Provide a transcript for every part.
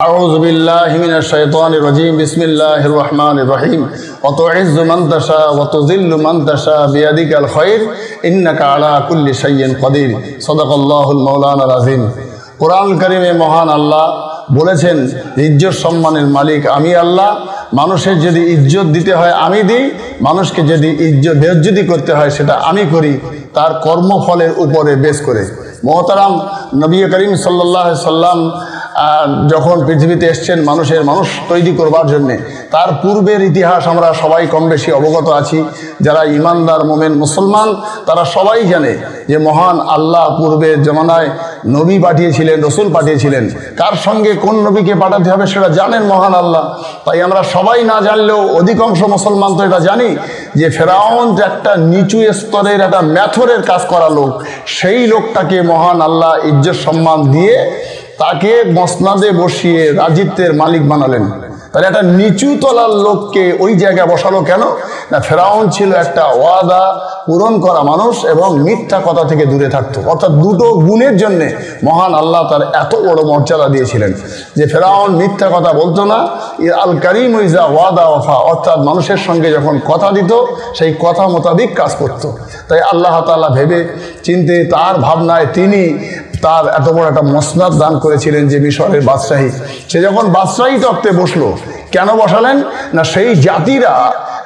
أعوذ بالله من الشيطان الرجيم بسم الله الرحمن الرحيم وتعز من تشاء وتذل من تشاء بيدك الخير إنك على كل شيء قدير صدق الله المولانا العظيم কোরআন কারিমে মহান আল্লাহ বলেছেন ইজ্জত সম্মানের মালিক আমি আল্লাহ মানুষের যদি ইজ্জত দিতে হয় আমি দিই মানুষকে যদি ইজ্জত বেজ্জতি করতে হয় সেটা আমি করি তার কর্মফলের উপরে বেশ করে মহতারাম নবী করিম সাল্লাহ সাল্লাম আহ, যখন পৃথিবীতে এসছেন মানুষের, মানুষ তৈরি করবার জন্যে, তার পূর্বের ইতিহাস আমরা সবাই কম বেশি অবগত আছি। যারা ইমানদার, মোমেন, মুসলমান, তারা সবাই জানে যে মহান আল্লাহ পূর্বের জমানায় নবী পাঠিয়েছিলেন, রসুল পাঠিয়েছিলেন। কার সঙ্গে কোন নবীকে পাঠাতে হবে সেটা জানেন মহান আল্লাহ। তাই আমরা সবাই না জানলেও অধিকাংশ মুসলমান তো এটা জানি যে ফেরাউন যে একটা নিচু স্তরের, একটা ম্যাথরের কাজ করা লোক, সেই লোকটাকে মহান আল্লাহ ইজ্জত সম্মান দিয়ে তাকে মসনাদে বসিয়ে রাজিত্বের মালিক বানালেন। তাহলে একটা নিচু তলার লোককে ওই জায়গায় বসালো কেন? না, ফেরাউন ছিল একটা ওয়াদা পূরণ করা মানুষ এবং মিথ্যা কথা থেকে দূরে থাকতো। অর্থাৎ দুটো গুণের জন্য মহান আল্লাহ তার এত বড় মর্যাদা দিয়েছিলেন যে ফেরাউন মিথ্যা কথা বলতো না। আল করিম ইজা ওয়াদা ওফা অর্থাৎ মানুষের সঙ্গে যখন কথা দিত, সেই কথা মোতাবিক কাজ করত। তাই আল্লাহ তাআলা ভেবে চিনতে তার ভাবনায় তিনি তার এত বড় একটা মসনাদ দান করেছিলেন যে মিশরের বাদশাহী। সে যখন বাদশাহী তত্ত্বে বসল, কেন বসালেন? না, সেই জাতিরা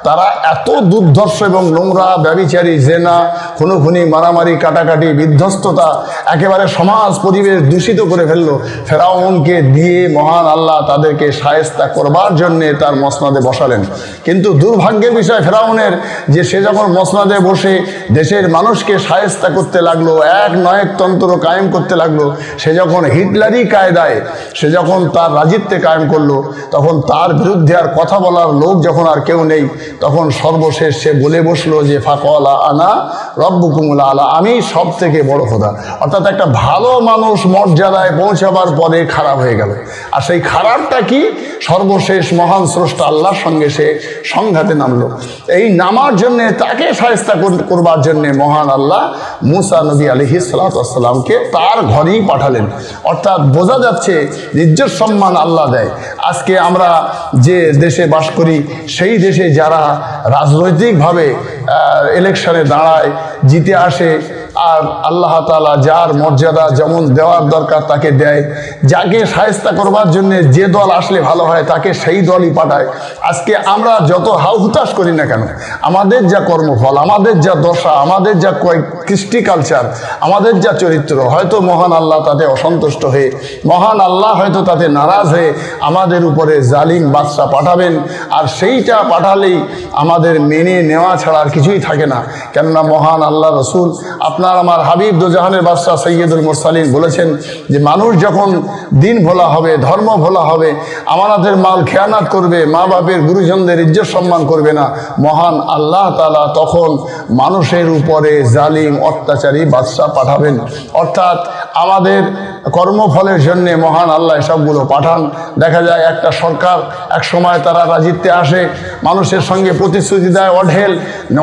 তারা এত দুর্ধর্ষ এবং নোংরা ব্যবিচারী জেনা, খুনোখুনি, মারামারি, কাটাকাটি, বিধ্বস্ততা একেবারে সমাজ, পরিবেশ দূষিত করে ফেলল। ফেরাউনকে দিয়ে মহান আল্লাহ তাদেরকে সায়স্তা করবার জন্যে তার মসনাদে বসালেন। কিন্তু দুর্ভাগ্যের বিষয় ফেরাউনের যে সে যখন মসনাদে বসে দেশের মানুষকে সায়স্তা করতে লাগল, এক নয়কতন্ত্র কায়েম করতে লাগল, সে যখন হিটলারি কায়দায়, সে যখন তার রাজিত্বে কায়েম করল, তখন তার বিরুদ্ধে আর কথা বলার লোক যখন আর কেউ নেই তখন সর্বশেষ সে বলে বসল যে, ফাকলা আনা রব্বুকুমুল আলা। আমি সব থেকে বড় খোদা। অর্থাৎ একটা ভালো মানুষ মর্যাদায় পৌঁছাবার পরে খারাপ হয়ে গেল। আর সেই খারাপটা কি? সর্বশেষ মহান স্রষ্টা আল্লাহর সঙ্গে সে সংঘাতে নামলো। এই নামার জন্যে, তাকে সায়স্তা কর- করবার জন্যে মহান আল্লাহ মুসা নবী আলহি সালাতামকে তার ঘরেই পাঠালেন। অর্থাৎ বোঝা যাচ্ছে ইজ্জত সম্মান আল্লাহ দেয়। আজকে আমরা যে দেশে বাস করি, সেই দেশে যারা রাজনৈতিকভাবে ইলেকশনে দাঁড়ায় জিতে আসে আর আল্লাহ তালা যার মর্যাদা যেমন দেওয়ার দরকার তাকে দেয়, যাকে সায়স্তা করবার জন্য যে দল আসলে ভালো হয় তাকে সেই দলই পাঠায়। আজকে আমরা যত হাউ হুতাশ করি না কেন, আমাদের যা কর্মফল, আমাদের যা দশা, আমাদের যা কৃষ্টি কালচার আমাদের যা চরিত্র, হয়তো মহান আল্লাহ তাতে অসন্তুষ্ট হয়ে, মহান আল্লাহ হয়তো তাতে নারাজ হয়ে আমাদের উপরে জালিম বাদশা পাঠাবেন, আর সেইটা পাঠালেই আমাদের মেনে নেওয়া ছাড়া আর কিছুই থাকে না। কেননা মহান আল্লাহ রসুল আপনার আমার হাবিব দুজাহানের বাদশাহ সৈয়দুল মুরসালিন বলেছেন যে মানুষ যখন দিন ভোলা হবে, ধর্ম ভোলা হবে, আমানাতের মাল খেয়ানাত করবে মা বাপের গুরুজনদের ইজ্জত সম্মান করবে না, মহান আল্লাহ তালা তখন মানুষের উপরে জালিম, অত্যাচারী, বাদশাহ পাঠাবেন। অর্থাৎ আমাদের কর্মফলের জন্য মহান আল্লাহ সবগুলো পাঠান। দেখা যায় একটা সরকার এক সময় তারা রাজিত্বে আসে, মানুষের সঙ্গে প্রতিশ্রুতি দেয়, অঢেল,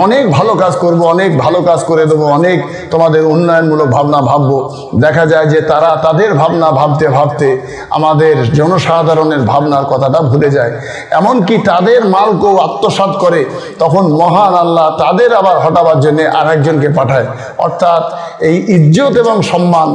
অনেক ভালো কাজ করব, অনেক ভালো কাজ করে দেবো, অনেক তোমাদের উন্নয়নমূলক ভাবনা ভাববো। দেখা যায় যে তারা তাদের ভাবনা ভাবতে ভাবতে আমাদের জনসাধারণের ভাবনার কথাটা ভুলে যায়। এমনকি তাদের মালকেও আত্মসাৎ করে, তখন মহান আল্লাহ তাদের আবার হটাবার জন্যে আরেকজনকে পাঠায়। অর্থাৎ এই ইজ্জত এবং সম্মান,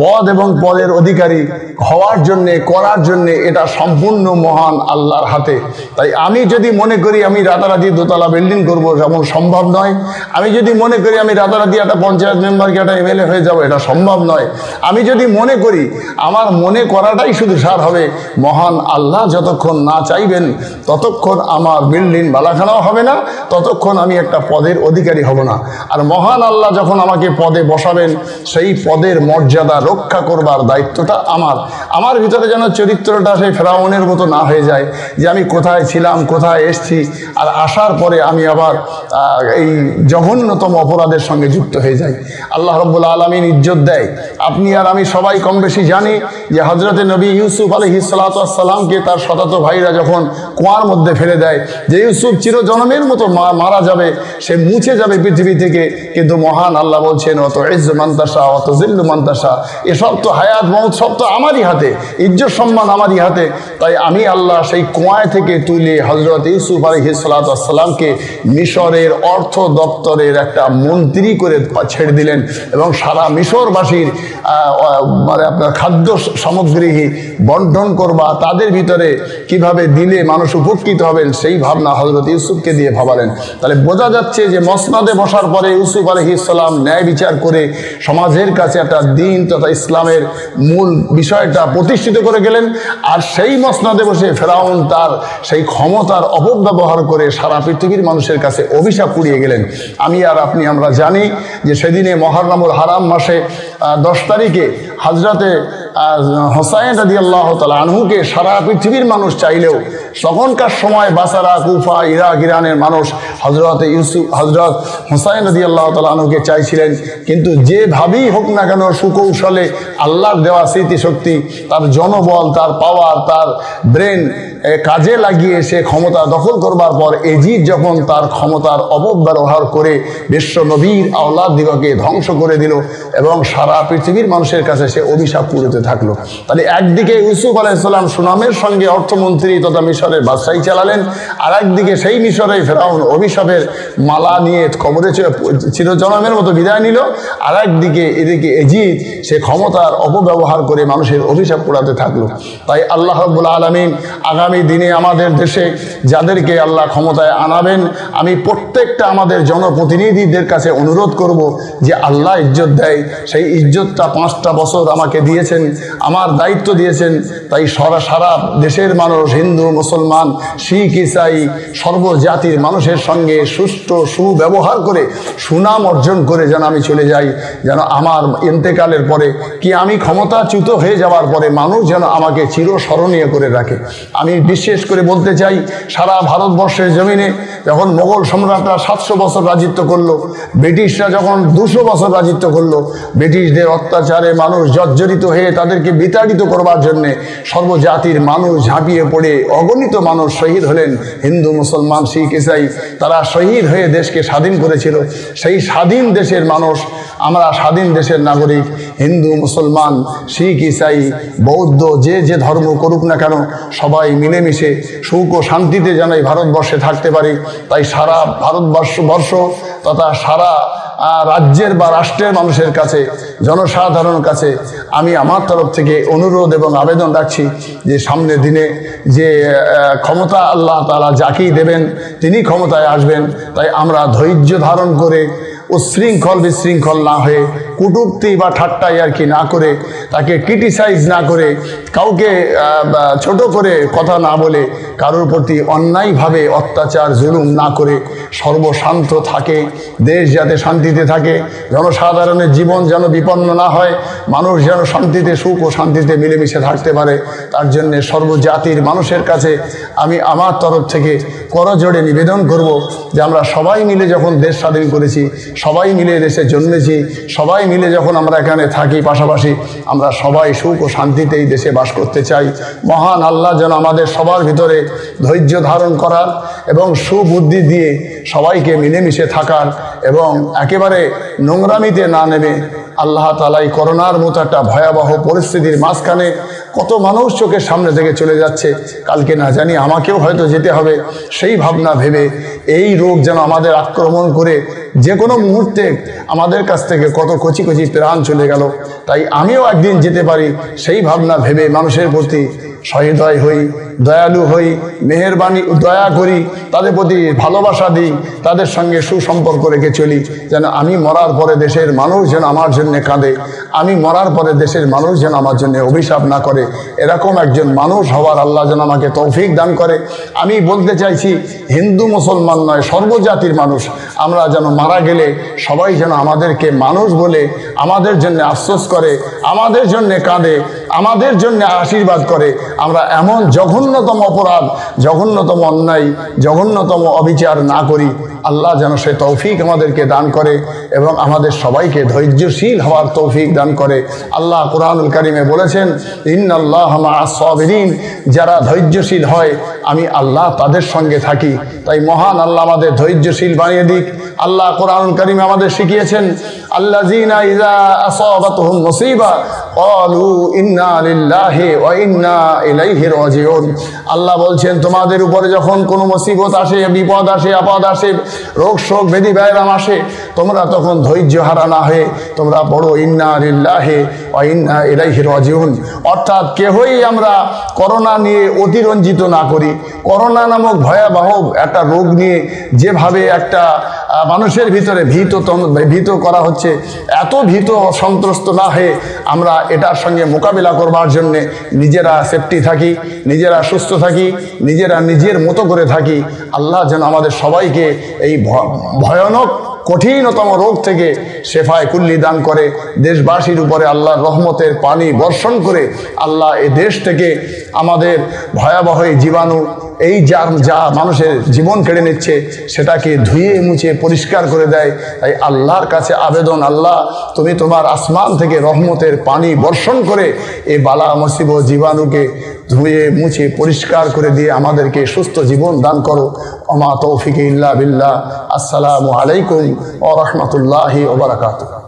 পদ এবং পদের অধিকারী হওয়ার জন্যে, করার জন্যে এটা সম্পূর্ণ মহান আল্লাহর হাতে। তাই আমি যদি মনে করি আমি রাতারাতি দোতলা বিল্ডিং করব, যেমন সম্ভব নয়। আমি যদি মনে করি আমি রাতারাতি একটা পঞ্চায়েত মেম্বারকে একটা এমএলএ হয়ে যাব? এটা সম্ভব নয়। আমি যদি মনে করি, আমার মনে করাটাই শুধু সার হবে। মহান আল্লাহ যতক্ষণ না চাইবেন, ততক্ষণ আমার বিল্ডিং বালাখানাও হবে না, ততক্ষণ আমি একটা পদের অধিকারী হব না। আর মহান আল্লাহ যখন আমাকে পদে বসাবেন, সেই পদের মর্যাদা রক্ষা করবার দায়িত্বটা আমার। আমার ভিতরে যেন চরিত্রটা সেই ফেরাউনের মতো না হয়ে যায়, যে আমি কোথায় ছিলাম, কোথায় এসছি, আর আসার পরে আমি আবার এই জঘন্যতম অপরাধের সঙ্গে যুক্ত হয়ে যাই। আল্লাহ রব্বুল আলমিন ইজ্জত দেয়। আপনি আর আমি সবাই কম বেশি জানি যে হজরতে নবী ইউসুফ আলহি সালাতামকে তার শতাত ভাইরা যখন কুয়ার মধ্যে ফেলে দেয়, যে ইউসুফ চিরজনমের মতো মারা যাবে, সে মুছে যাবে পৃথিবী থেকে। কিন্তু মহান আল্লাহ বলছেন অত ইজ্জ মান্তাসা অত জিল্লু মান্তাসা এসব তো হায়াত মৌত সব তো আমারই হাতে, ইজ্জত সম্মান আমারই হাতে। তাই আমি আল্লাহ সেই কুয়ায় থেকে তুলে হজরত ইউসুফ আলহি সালাতামকে মিশরের অর্থ দপ্তরের একটা মন্ত্রী করে ছেড়ে দিলেন এবং সারা মিশরবাসীর মানে আপনার খাদ্য সামগ্রী বন্টন করবা, তাদের ভিতরে কীভাবে দিলে মানুষ উপকৃত হবেন, সেই ভাবনা হজরত ইউসুফকে দিয়ে ভাবালেন। তাহলে বোঝা যাচ্ছে যে মসনাদে বসার পরে ইউসুফ আলহি ইসলাম ন্যায় বিচার করে সমাজের কাছে একটা দিন তথা ইসলামের মূল বিষয়টা প্রতিষ্ঠিত করে গেলেন। আর সেই মসনাদে বসে ফেরাউন তার সেই ক্ষমতার অপব্যবহার করে সারা পৃথিবীর মানুষের কাছে অভিশাপ কুড়িয়ে গেলেন। আমি আর আপনি, আমরা জানি যে সেদিনে মহারনামুল হারাম মাসে দশ তারিখে হাজরাতে হোসাইন রাজি আল্লাহ তালা আনহুকে সারা পৃথিবীর মানুষ চাইলেও তখনকার সময় বাসারা কুফা, ইরাক, ইরানের মানুষ হজরত ইউসুফ হজরত হোসাইন রাজি আল্লাহ তালা আনহুকে চাইছিলেন। কিন্তু যেভাবেই হোক না কেন সুকৌশলে আল্লাহর দেওয়া স্মৃতিশক্তি, তার জনবল, তার পাওয়ার তার ব্রেন কাজে লাগিয়ে সে ক্ষমতা দখল করবার পর এজিদ যখন তার ক্ষমতার অপব্যবহার করে বিশ্ব নবীর আওলাদ দিগকে ধ্বংস করে দিল এবং সারা পৃথিবীর মানুষের কাছে সে অভিশাপ পুরোতে থাকল। তাহলে একদিকে ইউসুফ আলাইসাল্লাম সুনামের সঙ্গে অর্থমন্ত্রী তথা মিশরের বাদশাহী চালালেন আর একদিকে সেই মিশরে ফেরাউন অভিশাপের মালা নিয়ে কবরে চিরজনমের মতো বিদায় নিল আর একদিকে এদিকে এজিদ, সে ক্ষমতার অপব্যবহার করে মানুষের অভিশাপ পোড়াতে থাকল। তাই আল্লাহ রব্বুল আলমিন আগামী দিনে আমাদের দেশে যাদেরকে আল্লাহ ক্ষমতায় আনাবেন, আমি প্রত্যেকটা আমাদের জনপ্রতিনিধিদের কাছে অনুরোধ করব যে আল্লাহ ইজ্জত দেয়। সেই ইজ্জতটা পাঁচটা বছর আমাকে দিয়েছেন আমার দায়িত্ব দিয়েছেন, তাই সারা সারা দেশের মানুষ, হিন্দু, মুসলমান, শিখ, ইসাই, সর্বজাতির মানুষের সঙ্গে সুষ্ঠু সুব্যবহার করে, সুনাম অর্জন করে যেন আমি চলে যাই, যেন আমার ইন্তেকালের পরে কি আমি ক্ষমতাচ্যুত হয়ে যাওয়ার পরে মানুষ যেন আমাকে চিরস্মরণীয় করে রাখে। আমি বিশেষ করে বলতে চাই, সারা ভারতবর্ষের জমিনে যখন মোগল সম্রাটরা সাতশো বছর রাজিত্ব করল, ব্রিটিশরা যখন দুশো বছর রাজিত্ব করল, ব্রিটিশদের অত্যাচারে মানুষ জর্জরিত হয়ে তাদেরকে বিতাড়িত করবার জন্যে সর্বজাতির মানুষ ঝাঁপিয়ে পড়ে। অগণিত মানুষ শহীদ হলেন হিন্দু, মুসলমান, শিখ, ইসাই। তারা শহীদ হয়ে দেশকে স্বাধীন করেছিল। সেই স্বাধীন দেশের মানুষ আমরা স্বাধীন দেশের নাগরিক, হিন্দু, মুসলমান, শিখ, ইসাই, বৌদ্ধ, যে যে ধর্ম করুক না কেন, সবাই মিলেমিশে সুখ ও শান্তিতে যেন এই ভারতবর্ষে থাকতে পারি। তাই সারা ভারতবর্ষ বর্ষ তথা সারা রাজ্যের বা রাষ্ট্রের মানুষের কাছে, জনসাধারণের কাছে আমি আমার তরফ থেকে অনুরোধ এবং আবেদন রাখছি যে সামনের দিনে যে ক্ষমতা আল্লাহ তালা যাকেই দেবেন, তিনি ক্ষমতায় আসবেন। তাই আমরা ধৈর্য ধারণ করে উশৃঙ্খল বিশৃঙ্খল না হয়ে কুটুক্তি বা ঠাট্টাই আর কি না করে, তাকে ক্রিটিসাইজ না করে, কাউকে ছোট করে কথা না বলে কারোর প্রতি অন্যায়ভাবে অত্যাচার, জুলুম না করে সর্বশান্ত থাকে, দেশ যাতে শান্তিতে থাকে, জনসাধারণের জীবন যেন বিপন্ন না হয়, মানুষ যেন শান্তিতে সুখ ও শান্তিতে মিলেমিশে থাকতে পারে, তার জন্য সর্বজাতির মানুষের কাছে আমি আমার তরফ থেকে করজোড়ে নিবেদন করব যে আমরা সবাই মিলে যখন দেশ স্বাধীন করেছি সবাই মিলে দেশে জন্মেছি, সবাই মিলে যখন আমরা এখানে থাকি, পাশাপাশি আমরা সবাই সুখ ও শান্তিতে এই দেশে বাস করতে চাই। মহান আল্লাহ যেন আমাদের সবার ভিতরে ধৈর্য ধারণ করার এবং সুবুদ্ধি দিয়ে সবাইকে মিলেমিশে থাকার এবং একেবারে নোংরামিতে না নেমে আল্লাহ তালাই করোনার মতো একটা ভয়াবহ পরিস্থিতির মাঝখানে কত মানুষ চোখের সামনে থেকে চলে যাচ্ছে। কালকে না জানি আমাকেও হয়তো যেতে হবে, সেই ভাবনা ভেবে এই রোগ যেন আমাদের আক্রমণ করে যে কোনো মুহূর্তে আমাদের কাছ থেকে কত কচি কচি প্রাণ চলে গেল। তাই আমিও একদিন যেতে পারি, সেই ভাবনা ভেবে মানুষের প্রতি সহৃদয় হই। দয়ালু হই, মেহেরবানি, দয়া করি, তাদের প্রতি ভালোবাসা দিই, তাদের সঙ্গে সুসম্পর্ক রেখে চলি, যেন আমি মরার পরে দেশের মানুষ যেন আমার জন্য কাঁদে, আমি মরার পরে দেশের মানুষ যেন আমার জন্য অভিশাপ না করে, এরকম একজন মানুষ হওয়ার আল্লাহ যেন আমাকে তৌফিক দান করে। আমি বলতে চাইছি, হিন্দু মুসলমান নয়, সর্বজাতির মানুষ, আমরা যেন মারা গেলে সবাই যেন আমাদেরকে মানুষ বলে, আমাদের জন্য আফসোস করে, আমাদের জন্য কাঁদে আমাদের জন্য আশীর্বাদ করে। আমরা এমন জঘন্যতম অপরাধ জঘন্যতম অন্যায় জঘন্যতম অবিচার না করি। আল্লাহ যেন সে তৌফিক আমাদেরকে দান করে এবং আমাদের সবাইকে ধৈর্যশীল হওয়ার তৌফিক দান করে। আল্লাহ কোরআনুল কারিমে বলেছেন ইন্নআল্লাহ সবিন যারা ধৈর্যশীল হয়, আমি আল্লাহ তাদের সঙ্গে থাকি। তাই মহান আল্লাহ আমাদের ধৈর্যশীল বানিয়ে দিক। আল্লাহ কোরআন করিমে আমাদের শিখিয়েছেন আল্লাহ আল্লাহ বলছেন, তোমাদের উপরে যখন কোনো মুসিবত আসে, বিপদ আসে, আপদ আসে রোগ শোক বেদি ব্যায়াম আসে তোমরা তখন ধৈর্য হারা না হয়ে তোমরা বড় ইন্না লিল্লাহি ওয়া ইন্না ইলাইহি রাজিউন। অর্থাৎ কেহই আমরা করোনা নিয়ে অতিরঞ্জিত না করি। করোনা নামক ভয়াবহ একটা রোগ নিয়ে যেভাবে একটা মানুষের ভিতরে ভীত ভীত করা হচ্ছে, এত ভীত সন্ত্রস্ত না হয়ে আমরা এটার সঙ্গে মোকাবিলা করবার জন্যে নিজেরা সেফটি থাকি, নিজেরা সুস্থ থাকি, নিজেরা নিজের মতো করে থাকি। আল্লাহ যেন আমাদের সবাইকে এই ভয়ানক কঠিনতম রোগ থেকে শেফায় কুল্লি দান করে। দেশবাসীর উপরে আল্লাহর রহমতের পানি বর্ষণ করে আল্লাহ এ দেশ থেকে আমাদের ভয়াবহ জীবাণু, এই যা যা মানুষের জীবন কেড়ে নিচ্ছে, সেটাকে ধুয়ে মুছে পরিষ্কার করে দেয়। তাই আল্লাহর কাছে আবেদন, আল্লাহ তুমি তোমার আসমান থেকে রহমতের পানি বর্ষণ করে এ বালা মসিব জীবাণুকে ধুয়ে, মুছে, পরিষ্কার করে দিয়ে আমাদেরকে সুস্থ জীবন দান করো। অমা তৌফিক ইল্লা বিল্লাহ। আসসালামু আলাইকুম ও রহমতুল্লাহি ওবরাকাতু